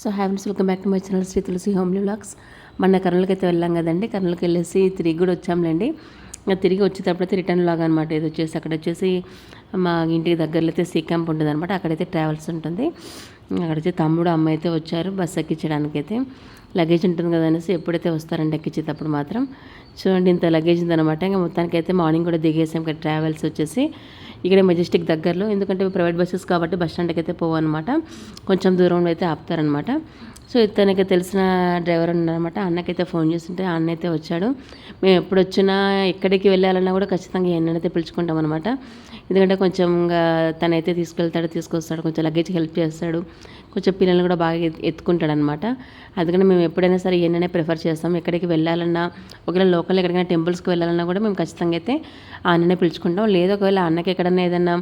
So have welcome back to my channel Sri Tulasi homely vlogs. మొన్న కర్నూలుకి అయితే వెళ్ళాం కదండి కర్నూలుకి వెళ్ళేసి తిరిగి కూడా వచ్చాంలేండి. తిరిగి వచ్చేటప్పుడైతే రిటర్న్ లాగా అనమాట ఇది వచ్చేసి అక్కడ వచ్చేసి మా ఇంటికి దగ్గరలో అయితే సీ క్యాంప్ ఉంటుంది అనమాట అక్కడైతే ట్రావెల్స్ ఉంటుంది. అక్కడ వచ్చి తమ్ముడు అమ్మ అయితే వచ్చారు బస్సు ఎక్కించడానికి అయితే లగేజ్ ఉంటుంది కదా అనేసి ఎప్పుడైతే వస్తారండి ఎక్కించేటప్పుడు మాత్రం. చూడండి ఇంత లగేజ్ ఉందన్నమాట ఇంకా మొత్తానికి అయితే మార్నింగ్ కూడా దిగేసాం ఇక్కడ ట్రావెల్స్ వచ్చేసి. ఇక్కడ మెజెస్టిక్ దగ్గరలో. ఎందుకంటే ప్రైవేట్ బస్సెస్ కాబట్టి బస్ స్టాండ్కి అయితే పోవన్నమాట. కొంచెం దూరంలో అయితే ఆపుతారనమాట సో ఇతనికి తెలిసిన డ్రైవర్ ఉన్నారనమాట అన్నకైతే ఫోన్ చేస్తుంటే అన్న అయితే వచ్చాడు. మేము ఎప్పుడు వచ్చినా ఎక్కడికి వెళ్ళాలన్నా కూడా ఖచ్చితంగా ఎన్నైతే పిలుచుకుంటాం అనమాట ఎందుకంటే కొంచెం తనైతే తీసుకెళ్తాడు తీసుకొస్తాడు కొంచెం లగేజ్ హెల్ప్ చేస్తాడు. కొంచెం పిల్లల్ని కూడా బాగా ఎత్తుకుంటాడు అనమాట అందుకని మేము ఎప్పుడైనా సరే ఎన్నైనా ప్రిఫర్ చేస్తాం. ఎక్కడికి వెళ్ళాలన్నా ఒకవేళ లోకల్ ఎక్కడికైనా టెంపుల్స్కి వెళ్ళాలన్నా కూడా మేము ఖచ్చితంగా అయితే ఆ అన్ననే పిలుచుకుంటాం. లేదా ఒకవేళ అన్నకి ఎక్కడన్నా ఏదైనా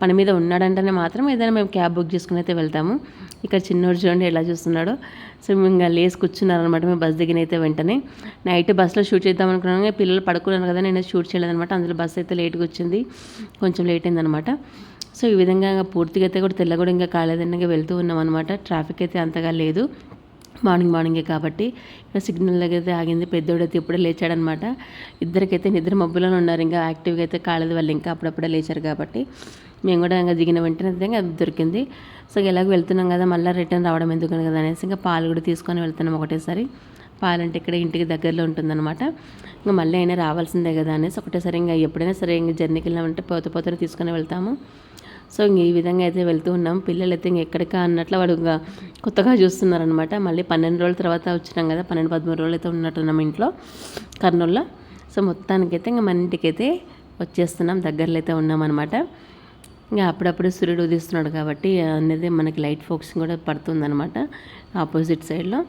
పని మీద ఉన్నాడంటేనే మాత్రం ఏదైనా మేము క్యాబ్ బుక్ చేసుకుని అయితే వెళ్తాము. ఇక్కడ చిన్నోడు చూడండి ఎలా చూస్తున్నాడో. సో మేము ఇంకా లేసి కూర్చున్నారనమాట మేము బస్ దిగిన అయితే వెంటనే. నైట్ బస్సులో షూట్ చేద్దాం అనుకున్నాను పిల్లలు పడుకున్నాను కదా నేను షూట్ చేయలేదనమాట అందులో బస్ అయితే లేట్గా వచ్చింది. కొంచెం లేట్ అయిందనమాట సో ఈ విధంగా పూర్తిగా అయితే కూడా తెల్లగూడ ఇంకా కాలేదండగా వెళ్తూ ఉన్నాం అనమాట ట్రాఫిక్ అయితే అంతగా లేదు. మార్నింగ్ మార్నింగే కాబట్టి ఇక్కడ సిగ్నల్ దగ్గర అయితే ఆగింది. పెద్దోడైతే ఇప్పుడే లేచాడనమాట. ఇద్దరికైతే నిద్ర మబ్బులోనే ఉన్నారు. ఇంకా యాక్టివ్గా అయితే కాలేదు. వాళ్ళు ఇంకా అప్పుడప్పుడే లేచారు కాబట్టి మేము కూడా ఇంకా దిగిన వెంటనే ఇంకా దొరికింది. సో ఎలాగో వెళ్తున్నాం కదా మళ్ళీ రిటర్న్ రావడం ఎందుకని కదా అనేసి ఇంకా పాలు కూడా తీసుకొని వెళ్తున్నాం ఒకటేసారి. పాలంటే ఇక్కడ ఇంటికి దగ్గరలో ఉంటుందన్నమాట. ఇంకా మళ్ళీ అయినా రావాల్సిందే కదా అనేసి ఒకటేసారి ఇంకా ఎప్పుడైనా సరే ఇంకా జర్నీకి వెళ్ళామంటే పోత పోతనే తీసుకొని వెళ్తాము. సో ఇంక ఈ విధంగా అయితే వెళ్తూ ఉన్నాం. పిల్లలు అయితే ఇంక ఎక్కడికా అన్నట్లు వాడు ఇంకా కొత్తగా చూస్తున్నారనమాట మళ్ళీ పన్నెండు రోజుల తర్వాత వచ్చినాం కదా పన్నెండు పదమూడు రోజులు అయితే ఉన్నట్టున్నాం ఇంట్లో కర్నూల్లో. సో మొత్తానికైతే ఇంకా మన ఇంటికైతే వచ్చేస్తున్నాం దగ్గరలో అయితే ఉన్నామన్నమాట. ఇంకా అప్పుడప్పుడు సూర్యుడు ఉదిస్తున్నాడు కాబట్టి అనేది మనకి లైట్ ఫోక్సింగ్ కూడా పడుతుందన్నమాట ఆపోజిట్ సైడ్లో.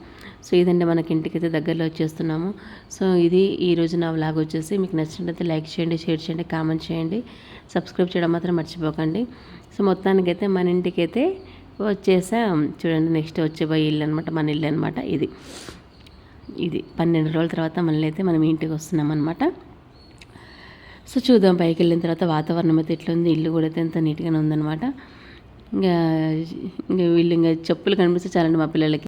సో ఇదండి మనకి ఇంటికైతే దగ్గరలో వచ్చేస్తున్నాము. సో ఇది ఈరోజు నా వ్లాగ్ వచ్చేసి మీకు నచ్చినట్లయితే లైక్ చేయండి షేర్ చేయండి కామెంట్ చేయండి. సబ్స్క్రైబ్ చేయడం మాత్రం మర్చిపోకండి. సో మొత్తానికైతే మన ఇంటికైతే వచ్చేసాం. చూడండి నెక్స్ట్ వచ్చే ఇల్లు అనమాట మన ఇల్లు అనమాట ఇది. ఇది పన్నెండు రోజుల తర్వాత మళ్ళీ అయితే మనం ఇంటికి వస్తున్నాం అనమాట సో చూద్దాం పైకి వెళ్ళిన తర్వాత వాతావరణం అయితే ఎట్లుంది ఇల్లు కూడా అయితే ఎంత నీట్గానే ఉందన్నమాట. ఇంకా ఇంకా వీళ్ళు ఇంకా చెప్పులు కనిపిస్తే చాలండి మా పిల్లలకి.